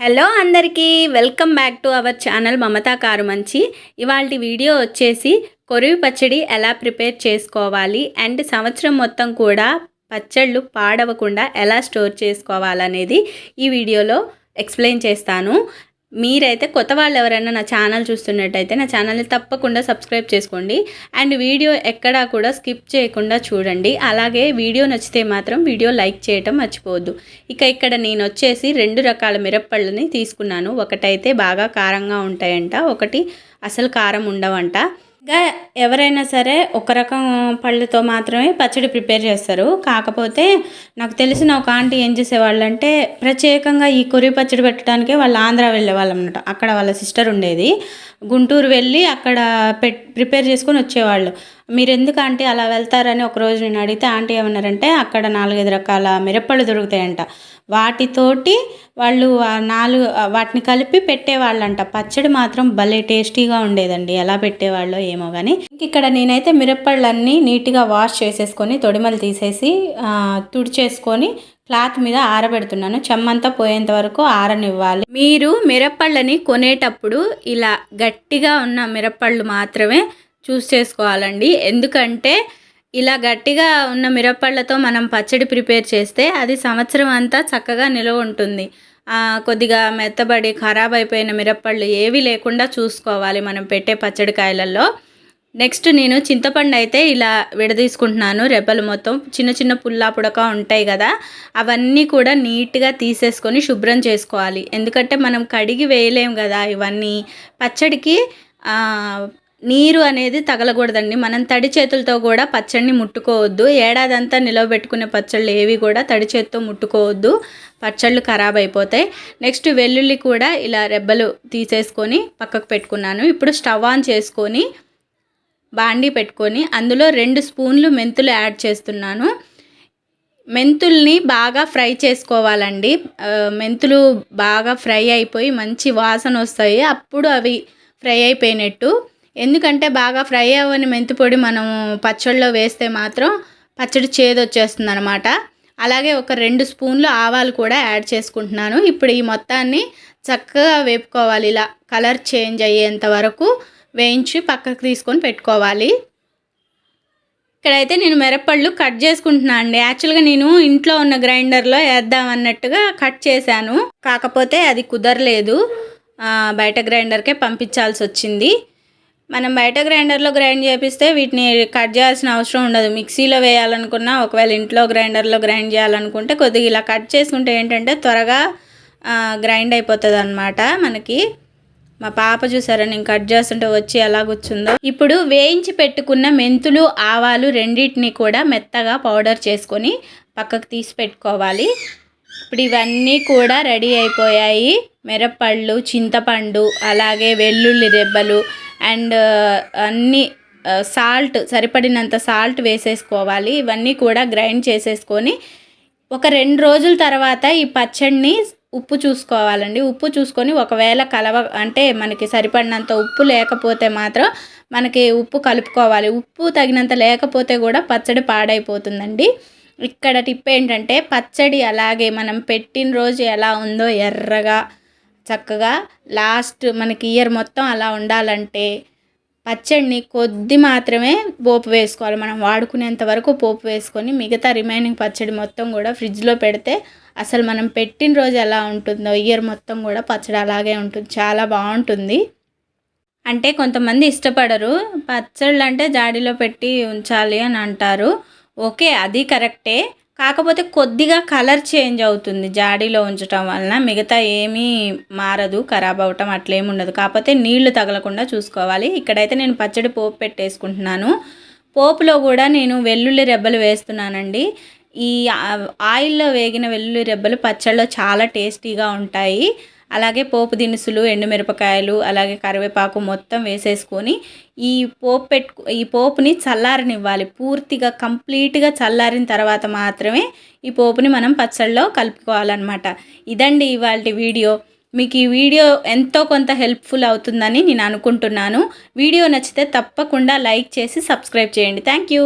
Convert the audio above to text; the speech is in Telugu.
హలో అందరికీ welcome back to our channel Mamata car మంచి ఇవాళ వీడియో వచ్చేసి కొరివి పచ్చడి ఎలా ప్రిపేర్ చేసుకోవాలి అండ్ సంవత్సరం మొత్తం కూడా పచ్చళ్ళు పాడవకుండా ఎలా స్టోర్ చేసుకోవాలనేది ఈ వీడియోలో ఎక్స్ప్లెయిన్ చేస్తాను. మీరైతే కొత్త వాళ్ళు ఎవరైనా నా ఛానల్ చూస్తున్నట్టయితే నా ఛానల్ని తప్పకుండా సబ్స్క్రైబ్ చేసుకోండి. అండ్ వీడియో ఎక్కడా కూడా స్కిప్ చేయకుండా చూడండి. అలాగే వీడియో నచ్చితే మాత్రం వీడియో లైక్ చేయటం మర్చిపోవద్దు. ఇక ఇక్కడ నేను వచ్చేసి రెండు రకాల మిరప్పళ్ళని తీసుకున్నాను. ఒకటైతే బాగా కారంగా ఉంటాయంట ఒకటి అసలు కారం ఉండవంట. ఇంకా ఎవరైనా సరే ఒక రకం పళ్ళతో మాత్రమే పచ్చడి ప్రిపేర్ చేస్తారు. కాకపోతే నాకు తెలిసిన ఒక ఆంటీ ఏం చేసేవాళ్ళు అంటే ప్రత్యేకంగా ఈ కొరి పచ్చడి పెట్టడానికే వాళ్ళు ఆంధ్ర వెళ్ళేవాళ్ళు అనమాట అక్కడ వాళ్ళ సిస్టర్ ఉండేది. గుంటూరు వెళ్ళి అక్కడ పెట్ ప్రిపేర్ చేసుకొని వచ్చేవాళ్ళు. మీరు ఎందుకు ఆంటీ అలా వెళ్తారని ఒకరోజు నేను అడిగితే ఆంటీ ఏమన్నారంటే అక్కడ నాలుగైదు రకాల మిరప్పళ్ళు దొరుకుతాయంట. వాటితోటి వాళ్ళు నాలుగు వాటిని కలిపి పెట్టేవాళ్ళంట. పచ్చడి మాత్రం భలే టేస్టీగా ఉండేదండి. ఎలా పెట్టేవాళ్ళో ఏమో కానీ ఇక్కడ నేనైతే మిరప్పళ్ళన్నీ నీట్గా వాష్ చేసేసుకొని తొడిమలు తీసేసి తుడిచేసుకొని క్లాత్ మీద ఆరబెడుతున్నాను. చెమ్మంతా పోయేంత వరకు ఆరనివ్వాలి. మీరు మిరప్పళ్ళని కొనేటప్పుడు ఇలా గట్టిగా ఉన్న మిరప్పళ్ళు మాత్రమే చూస్ చేసుకోవాలండి. ఎందుకంటే ఇలా గట్టిగా ఉన్న మిరప్పళ్ళతో మనం పచ్చడి ప్రిపేర్ చేస్తే అది సంవత్సరం అంతా చక్కగా నిలవ ఉంటుంది. కొద్దిగా మెత్తబడి ఖరాబ్ అయిపోయిన మిరప్పళ్ళు ఏవి లేకుండా చూసుకోవాలి మనం పెట్టే పచ్చడికాయలలో నెక్స్ట్ నేను చింతపండు అయితే ఇలా విడదీసుకుంటున్నాను రెబ్బలు మొత్తం. చిన్న చిన్న పుల్లా పుడక ఉంటాయి కదా అవన్నీ కూడా నీట్గా తీసేసుకొని శుభ్రం చేసుకోవాలి. ఎందుకంటే మనం కడిగి వేయలేం కదా ఇవన్నీ. పచ్చడికి నీరు అనేది తగలకూడదండి. మనం తడి చేతులతో కూడా పచ్చడిని ముట్టుకోవద్దు. ఏడాదంతా నిలవబెట్టుకునే పచ్చళ్ళు ఏవి కూడా తడి చేతితో ముట్టుకోవద్దు. పచ్చళ్ళు ఖరాబ్ అయిపోతాయి. నెక్స్ట్ వెల్లుల్లి కూడా ఇలా రెబ్బలు తీసేసుకొని పక్కకు పెట్టుకున్నాను. ఇప్పుడు స్టవ్ ఆన్ చేసుకొని బాండీ పెట్టుకొని అందులో రెండు స్పూన్లు మెంతులు యాడ్ చేస్తున్నాను. మెంతుల్ని బాగా ఫ్రై చేసుకోవాలండి. మెంతులు బాగా ఫ్రై అయిపోయి మంచి వాసన వస్తాయి. అప్పుడు అవి ఫ్రై అయిపోయినట్టు ఎందుకంటే బాగా ఫ్రై అవ్వని మెంతి పొడి మనము పచ్చళ్ళలో వేస్తే మాత్రం పచ్చడి చేదు వచ్చేస్తుంది అనమాట అలాగే ఒక రెండు స్పూన్లు ఆవాలు కూడా యాడ్ చేసుకుంటున్నాను. ఇప్పుడు ఈ మొత్తాన్ని చక్కగా వేపుకోవాలి. ఇలా కలర్ చేంజ్ అయ్యేంత వరకు వేయించి పక్కకు తీసుకొని పెట్టుకోవాలి. ఇక్కడైతే నేను మిరపళ్ళు కట్ చేసుకుంటున్నాను అండి. యాక్చువల్గా నేను ఇంట్లో ఉన్న గ్రైండర్లో వేద్దాం అన్నట్టుగా కట్ చేశాను. కాకపోతే అది కుదరలేదు. బయట గ్రైండర్కే పంపించాల్సి వచ్చింది. మనం బయట గ్రైండర్లో గ్రైండ్ చేపిస్తే వీటిని కట్ చేయాల్సిన అవసరం ఉండదు. మిక్సీలో వేయాలనుకున్నా ఒకవేళ ఇంట్లో గ్రైండర్లో గ్రైండ్ చేయాలనుకుంటే కొద్దిగా ఇలా కట్ చేసుకుంటే ఏంటంటే త్వరగా గ్రైండ్ అయిపోతుంది అనమాట మనకి. మా పాప చూసారా నేను కట్ చేస్తుంటే వచ్చి ఎలా కూర్చుందో. ఇప్పుడు వేయించి పెట్టుకున్న మెంతులు ఆవాలు రెండింటిని కూడా మెత్తగా పౌడర్ చేసుకొని పక్కకు తీసి పెట్టుకోవాలి. ఇప్పుడు ఇవన్నీ కూడా రెడీ అయిపోయాయి. మిరపళ్ళు చింతపండు అలాగే వెల్లుల్లి దెబ్బలు అండ్ అన్నీ సాల్ట్ సరిపడినంత సాల్ట్ వేసేసుకోవాలి. ఇవన్నీ కూడా గ్రైండ్ చేసేసుకొని ఒక రెండు రోజుల తర్వాత ఈ పచ్చడిని ఉప్పు చూసుకోవాలండి. ఉప్పు చూసుకొని ఒకవేళ కలవ అంటే మనకి సరిపడినంత ఉప్పు లేకపోతే మాత్రం మనకి ఉప్పు కలుపుకోవాలి. ఉప్పు తగినంత లేకపోతే కూడా పచ్చడి పాడైపోతుందండి. ఇక్కడ టిప్ ఏంటంటే పచ్చడి అలాగే మనం పెట్టిన రోజు ఎలా ఉందో ఎర్రగా చక్కగా లాస్ట్ మనకి ఇయర్ మొత్తం అలా ఉండాలంటే పచ్చడిని కొద్ది మాత్రమే పోపు వేసుకోవాలి. మనం వాడుకునేంత వరకు పోపు వేసుకొని మిగతా రిమైనింగ్ పచ్చడి మొత్తం కూడా ఫ్రిడ్జ్లో పెడితే అసలు మనం పెట్టిన రోజు ఎలా ఉంటుందో ఇయర్ మొత్తం కూడా పచ్చడి అలాగే ఉంటుంది. చాలా బాగుంటుంది. అంటే కొంతమంది ఇష్టపడరు. పచ్చళ్ళు అంటే జాడీలో పెట్టి ఉంచాలి అని అంటారు. ఓకే అది కరెక్టే. కాకపోతే కొద్దిగా కలర్ చేంజ్ అవుతుంది జాడీలో ఉంచటం వలన. మిగతా ఏమీ మారదు ఖరాబ్ అవటం అట్లేమి ఉండదు. కాకపోతే నీళ్ళు తగలకుండా చూసుకోవాలి. ఇక్కడైతే నేను పచ్చడి పోపు పెట్టేసుకుంటున్నాను. పోపులో కూడా నేను వెల్లుల్లి రెబ్బలు వేస్తున్నానండి. ఈ ఆయిల్లో వేగిన వెల్లుల్లి రెబ్బలు పచ్చళ్ళలో చాలా టేస్టీగా ఉంటాయి. అలాగే పోపు దినుసులు ఎండుమిరపకాయలు అలాగే కరివేపాకు మొత్తం వేసేసుకొని ఈ పోపు పెట్టు ఈ పోపుని చల్లారనివ్వాలి. పూర్తిగా కంప్లీట్గా చల్లారిన తర్వాత మాత్రమే ఈ పోపుని మనం పచ్చళ్ళలో కలుపుకోవాలన్నమాట. ఇదండి ఇవాళ వీడియో. మీకు ఈ వీడియో ఎంతో కొంత హెల్ప్ఫుల్ అవుతుందని నేను అనుకుంటున్నాను. వీడియో నచ్చితే తప్పకుండా లైక్ చేసి సబ్స్క్రైబ్ చేయండి. Thank you